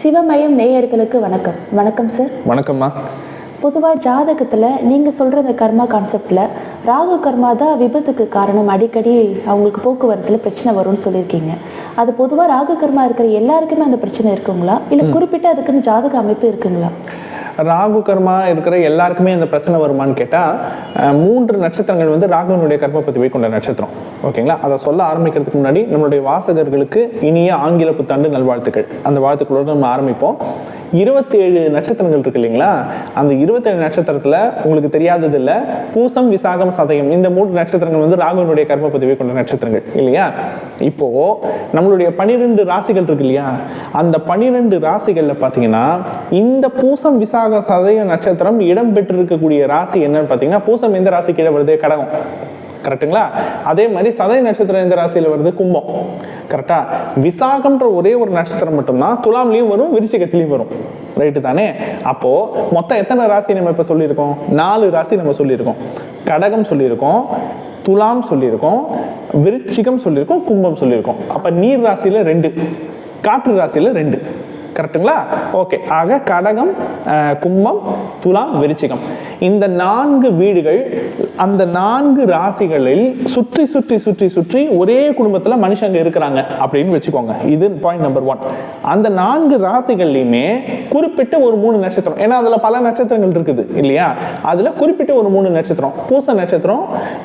சிவமயம் நேயர்களுக்கு வணக்கம். வணக்கம் சார் வணக்கம்மா. பொதுவாக ஜாதகத்தில் நீங்கள் சொல்கிற இந்த கர்மா கான்செப்டில் ராகு கர்மா தான் விபத்துக்கு காரணம். அடிக்கடி அவங்களுக்கு போக்குவரத்தில் பிரச்சனை வரும்னு சொல்லியிருக்கீங்க. அது பொதுவாக ராகு கர்மா இருக்கிற எல்லாருக்குமே அந்த பிரச்சனை இருக்குங்களா? இல்லை குறிப்பிட்ட அதுக்குன்னு ஜாதக அமைப்பு இருக்குங்களா? ராகு கர்மா இருக்கிற எல்லாருக்குமே இந்த பிரச்சனை வருமான்னு கேட்டால் மூன்று நட்சத்திரங்கள் வந்து ராகுவினுடைய கர்ம பதிவை கொண்ட நட்சத்திரம். ஓகேங்களா? அதை சொல்ல ஆரம்பிக்கிறதுக்கு முன்னாடி நம்மளுடைய வாசகர்களுக்கு இனிய ஆங்கில புத்தாண்டு நல்வாழ்த்துக்கள். அந்த வாழ்த்துக்களோடு நம்ம ஆரம்பிப்போம். இருபத்தேழு நட்சத்திரங்கள் இருக்கு இல்லைங்களா? அந்த இருபத்தேழு நட்சத்திரத்துல உங்களுக்கு தெரியாதது இல்ல பூசம் விசாகம் சதயம் இந்த மூன்று நட்சத்திரங்கள் வந்து ராகுனுடைய கர்ம பதிவை கொண்ட நட்சத்திரங்கள் இல்லையா? இப்போ நம்மளுடைய பனிரெண்டு ராசிகள் இருக்கு இல்லையா? அந்த பனிரெண்டு ராசிகள்ல பாத்தீங்கன்னா இந்த பூசம் விசாக சதய நட்சத்திரம் இடம் பெற்றிருக்கக்கூடிய ராசி என்னன்னு பாத்தீங்கன்னா பூசம் எந்த ராசி கீழே வருது? கடகம். கரெக்ட்டுங்களா அதே மாதிரி சதய நட்சத்திரம் எந்த ராசியில வருது? கும்பம். கரெக்டாக விசாகம்ன்ற ஒரே ஒரு நட்சத்திரம் மட்டும்தான் துலாம்லேயும் வரும் விருச்சிகத்திலையும் வரும். ரைட்டு தானே? அப்போது மொத்தம் எத்தனை ராசி நம்ம இப்போ சொல்லியிருக்கோம்? நாலு ராசி நம்ம சொல்லியிருக்கோம். கடகம் சொல்லியிருக்கோம் துலாம் சொல்லியிருக்கோம் விருச்சிகம் சொல்லியிருக்கோம் கும்பம் சொல்லியிருக்கோம். அப்போ நீர் ராசியில் ரெண்டு காற்று ராசியில் ரெண்டு. கரெக்ட்டுங்களா ஓகே ஆக கடகம் கும்பம் துலாம் விருச்சிகம். இந்த நான்கு வீடுகள் அந்த நான்கு ராசிகளில் சுற்றி சுற்றி சுற்றி சுற்றி ஒரே குடும்பத்தில் மனுஷங்க இருக்கிறாங்க அப்படின்னு வச்சுக்கோங்க. இது பாயிண்ட் நம்பர் ஒன் அந்த நான்கு ராசிகள்லையுமே குறிப்பிட்ட ஒரு மூணு நட்சத்திரம். ஏன்னா அதில் பல நட்சத்திரங்கள் இருக்குது இல்லையா? அதில் குறிப்பிட்ட ஒரு மூணு நட்சத்திரம். பூச நட்சத்திரம்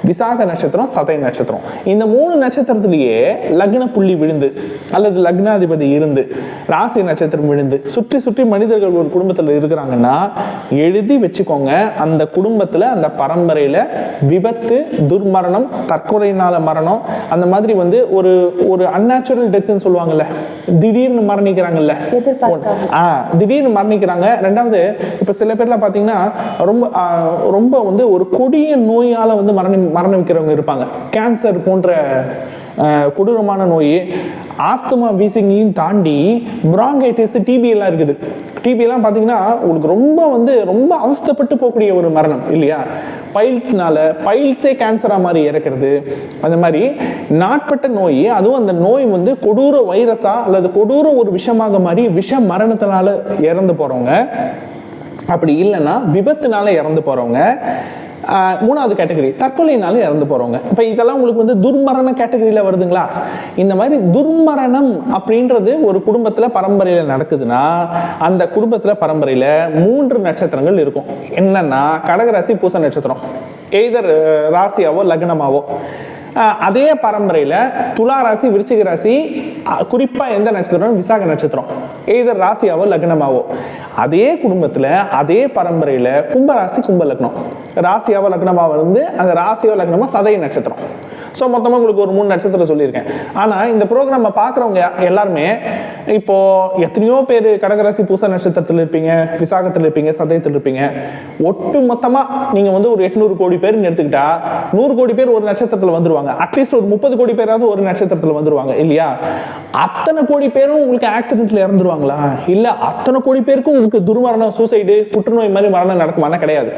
விசாக நட்சத்திரம் சதய நட்சத்திரம். இந்த மூணு நட்சத்திரத்திலேயே லக்ன புள்ளி விழுந்து அல்லது லக்னாதிபதி இருந்து ராசி நட்சத்திரம் விழுந்து சுற்றி சுற்றி மனிதர்கள் ஒரு குடும்பத்தில் இருக்கிறாங்கன்னா எழுதி வச்சுக்கோங்க அந்த குடும்பத்துல அந்த பரம்பரையில விபத்து துர்மரணம் தற்கொலையினால மரணம் அந்த மாதிரி வந்து ஒரு ஒரு அன்நேச்சுரல் டெத்துன்னு சொல்லுவாங்கல்ல. திடீர்னு மரணிக்கிறாங்கல்ல. ஆ திடீர்னு மரணிக்கிறாங்க. ரெண்டாவது இப்ப சில பேர்லாம் பாத்தீங்கன்னா ரொம்ப ரொம்ப வந்து ஒரு கொடிய நோயால வந்து மரணி மரணிக்கிறவங்க இருப்பாங்க. கேன்சர் போன்ற கொடூரமான நோய் ஆஸ்துமா வீசிங்கையும் தாண்டி பிராங்கைட்டிஸ் டிபி எல்லாம் இருக்குது. டிபிலாம் பார்த்தீங்கன்னா உங்களுக்கு ரொம்ப வந்து ரொம்ப அவஸ்தைப்பட்டு போகக்கூடிய ஒரு மரணம் இல்லையா? பைல்ஸ்னால பைல்ஸே கேன்சராக மாதிரி இறக்கிறது அந்த மாதிரி நாட்பட்ட நோய் அதுவும் அந்த நோய் வந்து கொடூர வைரஸா அல்லது கொடூர ஒரு விஷமாக மாதிரி விஷ மரணத்தினால இறந்து போகிறவங்க அப்படி இல்லைன்னா விபத்துனால இறந்து போகிறவங்க மூணாவது கேட்டகரி தற்கொலைனால இறந்து போகிறவங்க இப்போ இதெல்லாம் உங்களுக்கு வந்து துர்மரண கேட்டகரியில் வருதுங்களா? இந்த மாதிரி துர்மரணம் அப்படின்றது ஒரு குடும்பத்தில் பரம்பரையில் நடக்குதுன்னா அந்த குடும்பத்தில் பரம்பரையில் மூன்று நட்சத்திரங்கள் இருக்கும். என்னன்னா கடகராசி பூச நட்சத்திரம். எய்தர் ராசியாவோ லக்னமாவோ. அதே பரம்பரையில் துலா ராசி விருச்சிக ராசி குறிப்பாக எந்த நட்சத்திரம் விசாக நட்சத்திரம். எய்தர் ராசியாவோ லக்னமாவோ. அதே குடும்பத்தில் அதே பரம்பரையில் கும்பராசி கும்ப லக்னம் ராசியாவோ லக்னமாக வந்து அந்த ராசியோ லக்னமாக சதய நட்சத்திரம். ஸோ மொத்தமாக உங்களுக்கு ஒரு மூணு நட்சத்திரம் சொல்லியிருக்கேன். ஆனால் இந்த ப்ரோக்ராமை பார்க்குறவங்க எல்லாருமே இப்போது எத்தனையோ பேர் கடகராசி பூச நட்சத்திரத்தில் இருப்பீங்க விசாகத்தில் இருப்பீங்க சதயத்தில் இருப்பீங்க. ஒட்டு மொத்தமாக நீங்கள் வந்து ஒரு எட்நூறு கோடி பேர்னு எடுத்துக்கிட்டா நூறு கோடி பேர் ஒரு நட்சத்திரத்தில் வந்துருவாங்க. அட்லீஸ்ட் ஒரு முப்பது கோடி பேராவது ஒரு நட்சத்திரத்தில் வந்துருவாங்க இல்லையா? அத்தனை கோடி பேரும் உங்களுக்கு ஆக்சிடென்ட்ல இறந்துருவாங்களா? இல்லை அத்தனை கோடி பேருக்கும் உங்களுக்கு துர்மரணம் சூசைடு புற்றுநோய் மாதிரி மரணம் நடக்குமானா கிடையாது.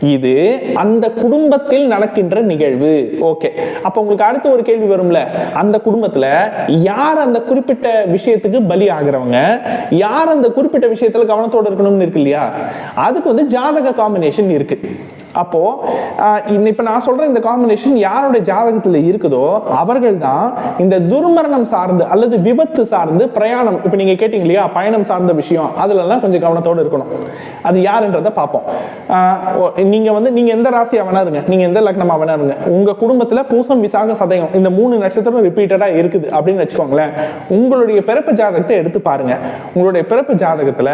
இது அந்த குடும்பத்தில் நடக்கின்ற நிகழ்வு. ஓகே அப்ப உங்களுக்கு அடுத்து ஒரு கேள்வி வரும்ல. அந்த குடும்பத்துல யார் அந்த குறிப்பிட்ட விஷயத்துக்கு பலி ஆகுறவங்க? யார் அந்த குறிப்பிட்ட விஷயத்துல கவனத்தோட இருக்கணும்னு இருக்கு இல்லையா? அதுக்கு வந்து ஜாதக காம்பினேஷன் இருக்கு. அப்போ இப்போ நான் சொல்ற இந்த காம்பினேஷன் யாரோட ஜாதகத்தில் இருக்குதோ அவர்கள் தான் இந்த துர்மரணம் சார்ந்து அல்லது விபத்து சார்ந்து பிரயாணம் இப்போ நீங்க கேட்டீங்க இல்லையா பயணம் சார்ந்த விஷயம் அதுல எல்லாம் கொஞ்சம் கவனத்தோடு இருக்கணும். அது யாருன்றதை பார்ப்போம் ஓ- நீங்க வந்து நீங்க எந்த ராசியா வேணா இருங்க நீங்க எந்த லக்னமா வேணா இருங்க உங்க குடும்பத்துல பூசம் விசாக சதயம் இந்த மூணு நட்சத்திரம் ரிப்பீட்டடா இருக்குது அப்படின்னு வச்சுக்கோங்களேன். உங்களுடைய பிறப்பு ஜாதகத்தை எடுத்து பாருங்க. உங்களுடைய பிறப்பு ஜாதகத்துல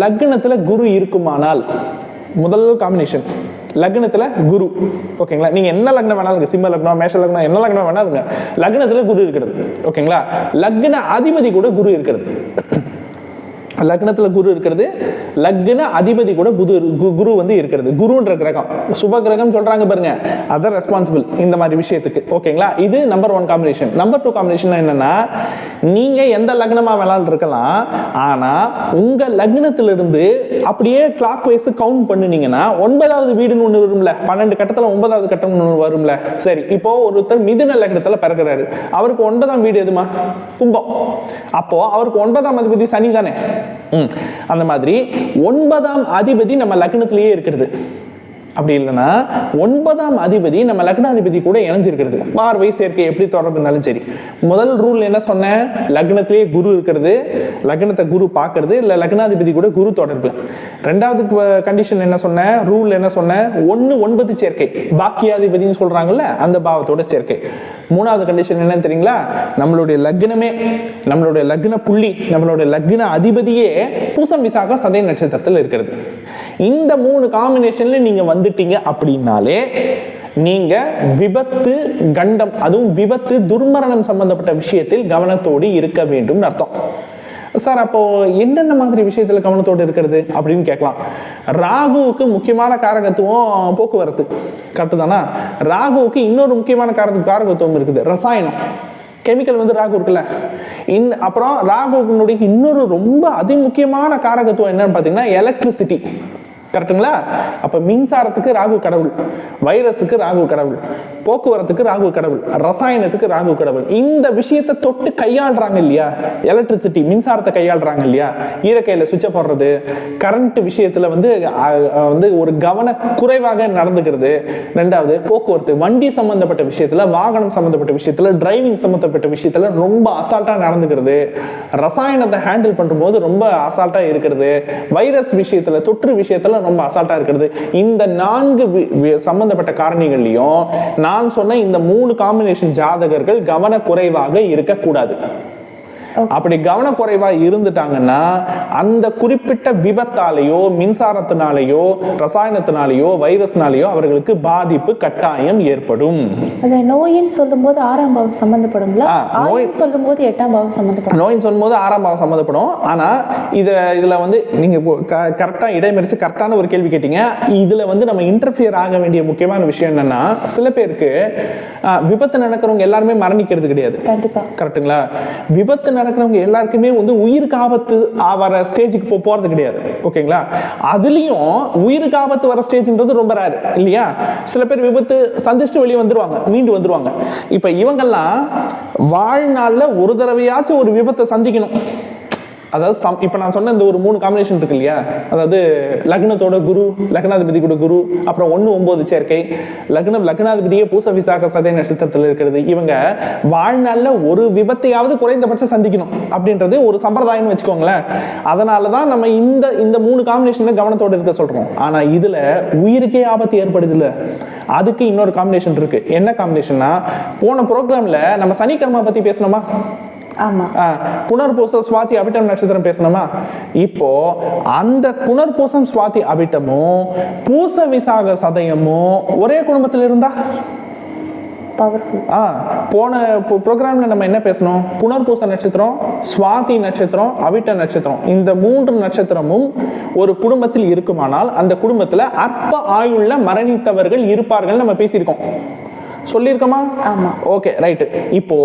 லக்னத்துல குரு இருக்குமானால் முதல் காம்பினேஷன் லக்னத்தில் குரு. ஓகேங்களா? நீங்கள் என்ன லக்னம் வேணாலும் இருங்க. சிம்ம லக்னம் மேஷ லக்னம் என்ன லக்னம் வேணாலும் இருங்க. குரு இருக்கிறது. ஓகேங்களா? லக்ன அதிபதி கூட குரு இருக்கிறது. லக்னத்தில் குரு இருக்கிறது லக்ன அதிபதி கூட புது கு- குரு வந்து இருக்கிறது. குருன்ற கிரகம் சுப கிரகம் சொல்கிறாங்க பாருங்க. அதர் ரெஸ்பான்சிபிள் இந்த மாதிரி விஷயத்துக்கு. ஓகேங்களா இது number one combination number two combination என்னன்னா நீங்கள் எந்த லக்னமாக வேணாலும் இருக்கலாம். ஆனால் உங்கள் லக்னத்திலிருந்து அப்படியே கிளாக் வைஸ் கவுண்ட் பண்ணுனீங்கன்னா ஒன்பதாவது வீடுன்னு ஒன்று வரும்ல. பன்னெண்டு கட்டத்தில் ஒன்பதாவது கட்டம் ஒன்று வரும்ல. சரி இப்போ ஒருத்தர் மிதுன லக்னத்தில் பிறக்கிறாரு. அவருக்கு ஒன்பதாம் வீடு எதுமா? கும்பம். அப்போ அவருக்கு ஒன்பதாம் அதிபதி சனி தானே. அந்த மாதிரி ஒன்பதாம் அதிபதி நம்ம லக்னத்திலேயே இருக்கிறது. அப்படி இல்லைன்னா ஒன்பதாம் அதிபதி நம்ம லக்னாதிபதி கூட இணைஞ்சிருக்கிறது. பார்வை சேர்க்கை எப்படி தொடர்பு இருந்தாலும் சரி. முதல் ரூல் என்ன சொன்னேன்? லக்னத்திலேயே குரு இருக்கிறது. லக்னத்தை குரு பார்க்கறது. இல்லை லக்னாதிபதி கூட குரு தொடர்பு. ரெண்டாவது கண்டிஷன் என்ன சொன்னேன்? ரூல் என்ன சொன்னேன்? ஒன்று ஒன்பது சேர்க்கை. பாக்கியாதிபதினு சொல்றாங்கல்ல அந்த பாவத்தோட சேர்க்கை. மூணாவது கண்டிஷன் என்னன்னு தெரியுங்களா? நம்மளுடைய லக்னமே நம்மளுடைய லக்ன புள்ளி நம்மளுடைய லக்ன அதிபதியே பூசம் விசாக சதய நட்சத்திரத்தில் இருக்கிறது. இந்த மூணு காம்பினேஷன்ல நீங்க வந்துட்டீங்க அப்படின்னாலே நீங்க விபத்து கண்டம் அதுவும் விபத்து துர்மரணம் சம்பந்தப்பட்ட விஷயத்தில் கவனத்தோடு இருக்க வேண்டும் அர்த்தம். சார் அப்போ என்னென்ன மாதிரி விஷயத்துல கவனத்தோடு இருக்கிறது அப்படின்னு கேட்கலாம். ராகுவுக்கு முக்கியமான காரகத்துவம் போக்குவரத்து. கரெக்டு தானா? ராகுவுக்கு இன்னொரு முக்கியமான கார காரகத்துவம் இருக்குது. ரசாயனம். கெமிக்கல் வந்து ராகு இருக்குல்ல. இந்த அப்புறம் ராகுனுடைய இன்னொரு ரொம்ப அதிமுக்கியமான காரகத்துவம் என்னன்னு பார்த்தீங்கன்னா எலக்ட்ரிசிட்டி கரெக்ட்டுங்களா அப்போ மின்சாரத்துக்கு ராகு கடவுள் வைரஸுக்கு ராகு கடவுள். போக்குவரத்துக்கு ராகு கடவுள் ரசாயனத்துக்கு ராகு கடவுள். இந்த விஷயத்தை தொட்டு கையாளுறாங்க இல்லையா? எலக்ட்ரிசிட்டி மின்சாரத்தை கையாளுறாங்க இல்லையா? ஈரக்கையில சுவிட்சை போடுறது கரண்ட் விஷயத்துல வந்து வந்து ஒரு கவன குறைவாக நடந்துக்கிறது. ரெண்டாவது போக்குவரத்து வண்டி சம்பந்தப்பட்ட விஷயத்துல வாகனம் சம்பந்தப்பட்ட விஷயத்துல டிரைவிங் சம்பந்தப்பட்ட விஷயத்துல ரொம்ப அசால்ட்டா நடந்துக்கிறது. ரசாயனத்தை ஹேண்டில் பண்ணும்போது ரொம்ப அசால்ட்டா இருக்கிறது. வைரஸ் விஷயத்துல தொற்று விஷயத்துல ரொம்ப அசால்ட்டா இருக்கிறது. இந்த நான்கு வி- சம்பந்தப்பட்ட காரணிகள்லையும் நான் சொன்ன இந்த மூணு காம்பினேஷன் ஜாதகர்கள் கவனக்குறைவாக இருக்கக்கூடாது. அப்படி கவனக்குறைவா இருந்துட்டாங்கன்னா அந்த குறிப்பிட்ட விபத்தாலேயோ மின்சாரத்தினாலேயோ ரசாயனத்தினாலேயோ வைரஸ்னாலேயோ அவர்களுக்கு பாதிப்பு கட்டாயம் ஏற்படும். அந்த நோயின்னு சொல்லும்போது ஆறாம் பாவம் சம்மந்தப்படுங்களா ஆ, நோய்- ஆயுள் சொல்லும்போது எட்டாம் பாவம் சம்மந்தப்படும் நோயின்னு சொல்லும்போது ஆறாம் பாவம் சம்மந்தப்படும் ஆனா இத இதுல வந்து நீங்க கரெக்டா இடைமறிச்சு கரெக்டான ஒரு கேள்வி கேட்டீங்க. இதுல வந்து நம்ம இன்டர்ஃபியர் ஆக வேண்டிய முக்கியமான விஷயம் என்னன்னா சில பேருக்கு விபத்து நடக்கிறவங்க எல்லாருமே மரணிக்கிறது கிடையாது. கண்டிப்பா. கரெக்ட்டுங்களா விபத்து நடக்கிறவங்க எல்லாருக்குமே வந்து உயிருக்கு ஆபத்து வர ஸ்டேஜுக்கு போ போறது கிடையாது. ஓகேங்களா? அதுலயும் உயிருக்கு ஆபத்து வர ஸ்டேஜ்ன்றது ரொம்ப ரேர் இல்லையா? சில பேர் விபத்து சந்திச்சுட்டு வெளியே வந்துருவாங்க மீண்டு வந்துருவாங்க. இப்ப இவங்கெல்லாம் வாழ்நாளில் ஒரு தடவையாச்சும் ஒரு விபத்தை சந்திக்கணும். அதாவது சம் இப்போ நான் சொன்ன இந்த ஒரு மூணு காம்பினேஷன் இருக்கு இல்லையா? அதாவது லக்னத்தோட குரு லக்னாதிபதி கூட குரு அப்புறம் ஒன்று ஒம்பது சேர்க்கை லக்னம் லக்னாதிபதியே பூச விசாக சதய நட்சத்திரத்தில் இருக்கிறது. இவங்க வாழ்நாளில் ஒரு விபத்தையாவது குறைந்தபட்சம் சந்திக்கணும் அப்படின்றது ஒரு சம்பிரதாயம்னு வச்சுக்கோங்களேன். அதனால தான் நம்ம இந்த இந்த மூணு காம்பினேஷனில் கவனத்தோடு இருக்க சொல்கிறோம் ஆனால் இதில் உயிருக்கே ஆபத்து ஏற்படுது இல்லை அதுக்கு இன்னொரு காம்பினேஷன் இருக்குது என்ன காம்பினேஷன்னா போன ப்ரோக்ராம்ல நம்ம சனிக்கிழமை பற்றி பேசணுமா? புனர்பூசம் சுவாதி அபிட்டம் நட்சத்திரம் பேசணுமா? இப்போ அந்த புனர்பூசம் சுவாதி அபிட்டமும் பூச விசாக சதயமும் ஒரே குடும்பத்தில் இருந்தா? ஆ போன ப்ரோக்ராம்ல நம்ம என்ன பேசணும்? புனர்பூச நட்சத்திரம் சுவாதி நட்சத்திரம் அவிட்ட நட்சத்திரம். இந்த மூன்று நட்சத்திரமும் ஒரு குடும்பத்தில் இருக்குமானால் அந்த குடும்பத்துல அற்ப ஆயுள்ள மரணித்தவர்கள் இருப்பார்கள் நம்ம பேசியிருக்கோம். சொல்லியிருக்கோமா? ஆமா. ஓகே ரைட்டு இப்போ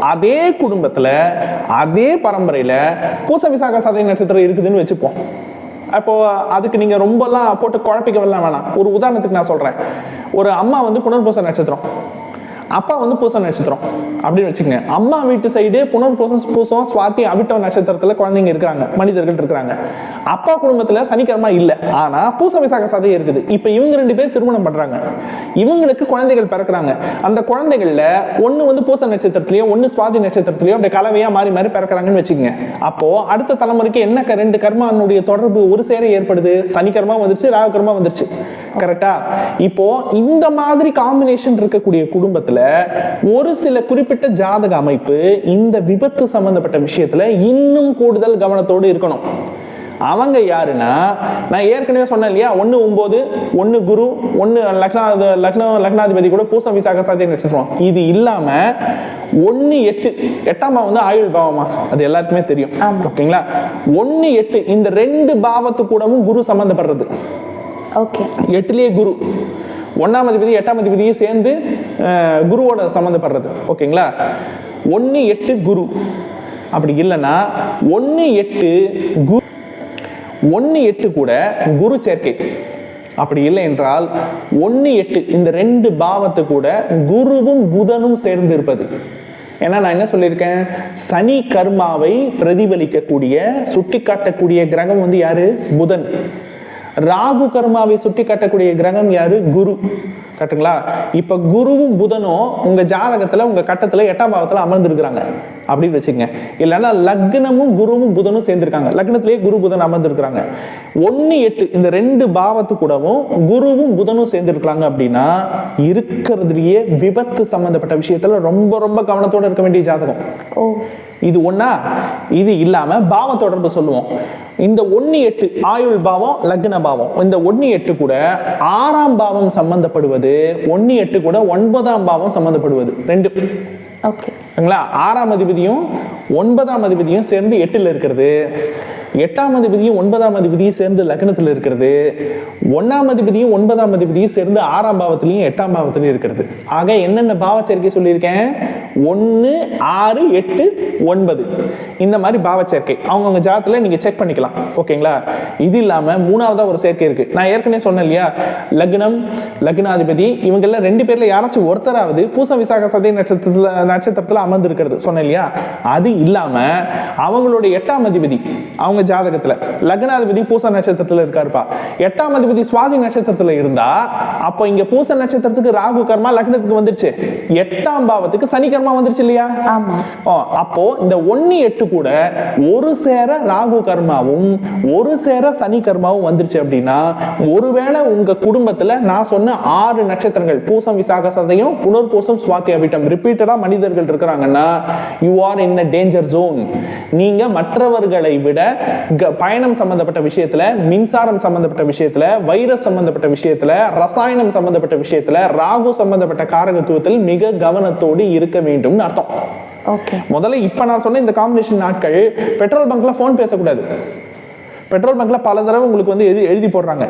அதே குடும்பத்துல அதே பரம்பரையில பூச விசாக சதய நட்சத்திரம் இருக்குதுன்னு வச்சுப்போம். அப்போ அதுக்கு நீங்க ரொம்பலாம் போட்டு குழப்பிக்க வரலாம் வேணாம். ஒரு உதாரணத்துக்கு நான் சொல்றேன். ஒரு அம்மா வந்து புனர்பூச நட்சத்திரம். அப்பா வந்து பூச நட்சத்திரம். அப்படின்னு வச்சுக்கங்க. அம்மா வீட்டு சைடு புனர்பூசம் பூசம் சுவாதி அவிட்டம் நட்சத்திரத்துல குழந்தைங்க இருக்கிறாங்க. மனிதர்கள் இருக்கிறாங்க. அப்பா குடும்பத்துல சனிக்கிழமை இல்லை. ஆனா பூச விசாக சதையை இருக்குது. இப்போ இவங்க ரெண்டு பேர் திருமணம் பண்றாங்க. இவங்களுக்கு குழந்தைகள் பிறக்கிறாங்க. அந்த குழந்தைகள்ல ஒன்று வந்து பூச நட்சத்திரத்திலையோ ஒன்று சுவாதி நட்சத்திரத்திலையோ அப்படி கலவையாக மாறி மாறி பிறக்கிறாங்கன்னு வச்சுக்கோங்க. அப்போ அடுத்த தலைமுறைக்கு என்ன க- ரெண்டு கர்மானுடைய தொடர்பு ஒரு சேர ஏற்படுது. சனிக்கிழமை வந்துருச்சு ராகுகர்மா வந்துருச்சு. கரெக்டா இப்போ இந்த மாதிரி காம்பினேஷன் இருக்கக்கூடிய குடும்பத்துல ஒரு சில குறிப்பிட்ட ஜாதக அமைப்பு இந்த விபத்து சம்பந்தப்பட்ட விஷயத்துல இன்னும் கூடுதல் கவனத்தோடு இருக்கணும். அவங்க யாருன்னா நான் ஏற்கனவே சொன்னேன் இல்லையா ஒன்று ஒன்பது ஒன்று குரு ஒன்று லக்னா லக்னோ லக்னாதிபதி கூட பூசம் விசாக சாத்திய நட்சத்திரம் இது இல்லாம ஒன்று எட்டு எட்டாம் பாவம் வந்து ஆயுள் பாவமா? அது எல்லாருக்குமே தெரியும். ஓகேங்களா? ஒன்று எட்டு இந்த ரெண்டு பாவத்து கூடவும் குரு சம்பந்தப்படுறது. ஓகே. எட்டுலேயே குரு. ஒன்றாம் அதிபதி எட்டாம் அதிபதியும் சேர்ந்து குருவோட சம்மந்தப்படுறது ஓகேங்களா? ஒன்று எட்டு குரு. அப்படி இல்லைன்னா ஒன்று எட்டு குரு ஒன்று எட்டு கூட குரு சேர்க்கை. அப்படி இல்லை என்றால் ஒன்று எட்டு இந்த ரெண்டு பாவத்து கூட குருவும் புதனும் சேர்ந்து இருப்பது ஏன்னா நான் என்ன சொல்லியிருக்கேன்? சனி கர்மாவை பிரதிபலிக்கக்கூடிய சுட்டி காட்டக்கூடிய கிரகம் வந்து யாரு? புதன். ராகு கர்மாவை சுட்டி காட்டக்கூடிய கிரகம் யாரு? குரு. கரெக்டுங்களா இப்போ குருவும் புதனும் உங்கள் ஜாதகத்தில் உங்கள் கட்டத்தில் எட்டாம் பாவத்தில் அமர்ந்திருக்கிறாங்க. அப்படின்னு வச்சுக்கங்க. இல்லைன்னா லக்னமும் குருவும் புதனும் சேர்ந்திருக்காங்க. லக்னத்திலேயே குரு புதன் அமர்ந்திருக்கிறாங்க. ஒன்று எட்டு இந்த ரெண்டு பாவத்து கூடவும் குருவும் புதனும் சேர்ந்துருக்கிறாங்க அப்படின்னா இருக்கிறதுலேயே விபத்து சம்மந்தப்பட்ட விஷயத்தில் ரொம்ப ரொம்ப கவனத்தோடு இருக்க வேண்டிய ஜாதகம். ஓ. இது ஒண்ணா? இது இல்லாம பாவ தொடர்பு சொல்லுவோம். இந்த ஒன்னு எட்டு ஆயுள் பாவம் லக்ன பாவம். இந்த ஒன்னு எட்டு கூட ஆறாம் பாவம் சம்பந்தப்படுவது ஒன்னு எட்டு கூட ஒன்பதாம் பாவம் சம்பந்தப்படுவது. ரெண்டு. ஓகே சரிங்களா? ஆறாம் அதிபதியும் ஒன்பதாம் அதிபதியும் சேர்ந்து எட்டுல இருக்கிறது. எட்டாம் அதிபதியும் ஒன்பதாம் அதிபதியும் சேர்ந்து லக்னத்தில் இருக்கிறது. ஒன்றாம் அதிபதியும் ஒன்பதாம் அதிபதியும் சேர்ந்து ஆறாம் பாவத்திலையும் எட்டாம் பாவத்திலையும் இருக்கிறது. ஆக என்னென்ன பாவச்சேர்க்கை சொல்லியிருக்கேன்? ஒன்று ஆறு எட்டு ஒன்பது. இந்த மாதிரி பாவச்சேர்க்கை அவங்கவுங்க ஜாதத்தில் நீங்கள் செக் பண்ணிக்கலாம். ஓகேங்களா? இது இல்லாமல் மூணாவதாக ஒரு சேர்க்கை இருக்குது நான் ஏற்கனவே சொன்னேன் இல்லையா? லக்னம் லக்னாதிபதி இவங்கள ரெண்டு பேரில் யாராச்சும் ஒருத்தராவது பூச விசாக சதய நட்சத்திரத்தில் நட்சத்திரத்தில் அமர்ந்திருக்கிறது. சொன்னேன் இல்லையா? அது இல்லாமல் அவங்களுடைய எட்டாம் அதிபதி அவங்க ஜாதகத்துல. லக்னாதிபதி பூச நட்சத்திரத்துல இருக்காருப்பா. எட்டாம் அதிபதி சுவாதி நட்சத்திரத்துல இருந்தா அப்போ இங்க பூச நட்சத்திரத்துக்கு ராகு கர்மா லக்னத்துக்கு வந்துருச்சு. எட்டாம் பாவத்துக்கு சனி கர்மா வந்துருச்சு இல்லையா? அப்போ இந்த ஒன்னு எட்டு கூட ஒரு சேர ராகு கர்மாவும் ஒரு சேர சனி கர்மாவும் வந்துருச்சு அப்படின்னா ஒருவேளை உங்க குடும்பத்துல நான் சொன்ன ஆறு நட்சத்திரங்கள் பூசம் விசாக சதயம் புனர்பூசம் சுவாத்தி அபிட்டம் ரிப்பீட்டடா மனிதர்கள் இருக்கிறாங்கன்னா you are in danger zone நீங்க மற்றவர்களை விட பயணம் சம்பந்தப்பட்ட விஷயத்துல மின்சாரம் சம்பந்தப்பட்ட விஷயத்துல வைரஸ் சம்பந்தப்பட்ட விஷயத்துல ரசாயனம் சம்பந்தப்பட்ட விஷயத்துல ராகு சம்பந்தப்பட்ட காரகத்துவத்தில் மிக கவனத்தோடு இருக்க வேண்டும்னு அர்த்தம். ஓகே. முதல்ல இப்ப நான் சொன்ன இந்த காம்பினேஷன் நாட்கள் பெட்ரோல் பங்க்ல ஃபோன் பேசக்கூடாது. பெட்ரோல் பங்க்ல பல தடவை உங்களுக்கு வந்து எழுதி போடுறாங்க.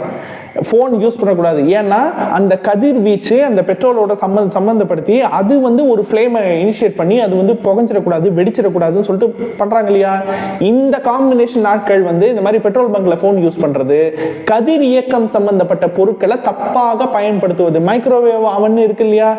ஃபோன் யூஸ் பண்ணக்கூடாது. ஏன்னா அந்த கதிர்வீச்சு அந்த பெட்ரோலோட சம்மந்த சம்மந்தப்படுத்தி அது வந்து ஒரு ஃப்ளேமை இனிஷியேட் பண்ணி அது வந்து புகஞ்சிடக்கூடாது வெடிச்சிடக்கூடாதுன்னு சொல்லிட்டு பண்ணுறாங்க இல்லையா? இந்த காம்பினேஷன் நாட்கள் வந்து இந்த மாதிரி பெட்ரோல் பங்க்ல ஃபோன் யூஸ் பண்ணுறது கதிர் இயக்கம் சம்பந்தப்பட்ட பொருட்களை தப்பாக பயன்படுத்துவது மைக்ரோவேவ் அவன் இருக்கு இல்லையா?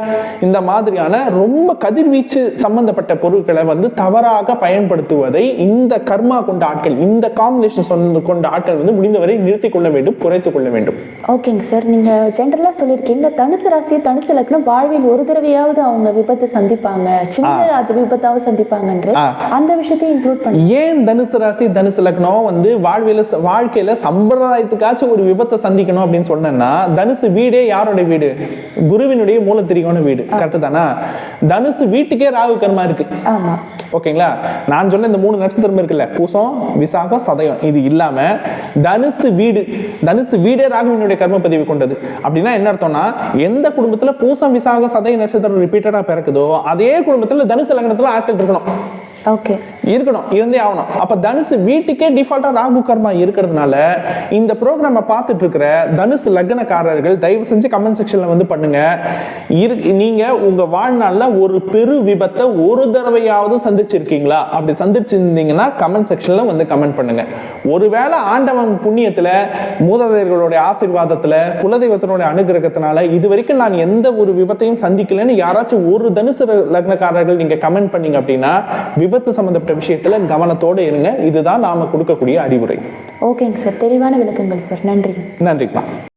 இந்த மாதிரியான ரொம்ப கதிர்வீச்சு சம்பந்தப்பட்ட பொருட்களை வந்து தவறாக பயன்படுத்துவதை இந்த கர்மா கொண்ட ஆட்கள் இந்த காம்பினேஷன் கொண்ட ஆட்கள் வந்து முடிந்தவரை நிறுத்திக் கொள்ள வேண்டும் குறைத்துக் கொள்ள வேண்டும். ஓகேங்க சார் நீங்க ஜென்ரலா சொல்லியிருக்கீங்க. தனுசு ராசி தனுசு லக்னம் வாழ்வில் ஒரு தடவையாவது அவங்க விபத்து சந்திப்பாங்க. சின்ன அது விபத்தாவது சந்திப்பாங்கன்று. அந்த விஷயத்தையும் இன்க்ளூட் பண்ணி ஏன் தனுசு ராசி தனுசு லக்னம் வந்து வாழ்வியல வாழ்க்கையில சம்பிரதாயத்துக்காச்சும் ஒரு விபத்தை சந்திக்கணும் அப்படின்னு சொன்னேன்னா தனுசு வீடே யாரோட வீடு? குருவினுடைய மூலத்திரிகோண வீடு. கரெக்டு தானா? தனுசு வீட்டுக்கே ராகு கர்மா இருக்கு. ஆமா. ஓகேங்களா? நான் சொன்ன இந்த மூணு நட்சத்திரம் இருக்குல்ல பூசம் விசாகம் சதயம் இது இல்லாம தனுசு வீடு தனுசு வீடே ராகுவினுடைய கர்ம பதிவு கொண்டது. அப்படின்னா என்ன அர்த்தம்னா எந்த குடும்பத்துல பூசம் விசாக சதய நட்சத்திரம் ரிப்பீட்டடா பிறக்குதோ அதே குடும்பத்துல தனுசு லக்னத்துல ஆட்கள் இருக்கணும். ஓகே இருக்கணும். இருந்தே ஆகணும். அப்ப தனுசு வீட்டுக்கே டிஃபால்ட்டா ராகு கர்மா இருக்கிறதுனால இந்த ப்ரோக்ராமை பார்த்துட்டு இருக்கிற தனுசு லக்னக்காரர்கள் தயவு செஞ்சு கமெண்ட் செக்ஷன்ல வந்து பண்ணுங்க. இரு நீங்க உங்க வாழ்நாள்ல ஒரு பெரு விபத்தை ஒரு தடவையாவது சந்திச்சிருக்கீங்களா? அப்படி சந்திச்சிருந்தீங்கன்னா கமெண்ட் செக்ஷன்ல வந்து கமெண்ட் பண்ணுங்க. ஒருவேளை ஆண்டவன் புண்ணியத்துல மூதாதையர்களுடைய ஆசீர்வாதத்துல குலதெய்வத்தினுடைய அனுகிரகத்தினால இது வரைக்கும் நான் எந்த ஒரு விபத்தையும் சந்திக்கலைன்னு யாராச்சும் ஒரு தனுசு லக்னக்காரர்கள் நீங்க கமெண்ட் பண்ணீங்க அப்படின்னா விபத்து சம்பந்தப்பட்ட விஷயத்துல கவனத்தோட இருங்க. இதுதான் நாம கொடுக்கக்கூடிய அறிவுரை. ஓகேங்க சார். தெளிவான விளக்கங்கள் சார். நன்றி. நன்றிப்பா.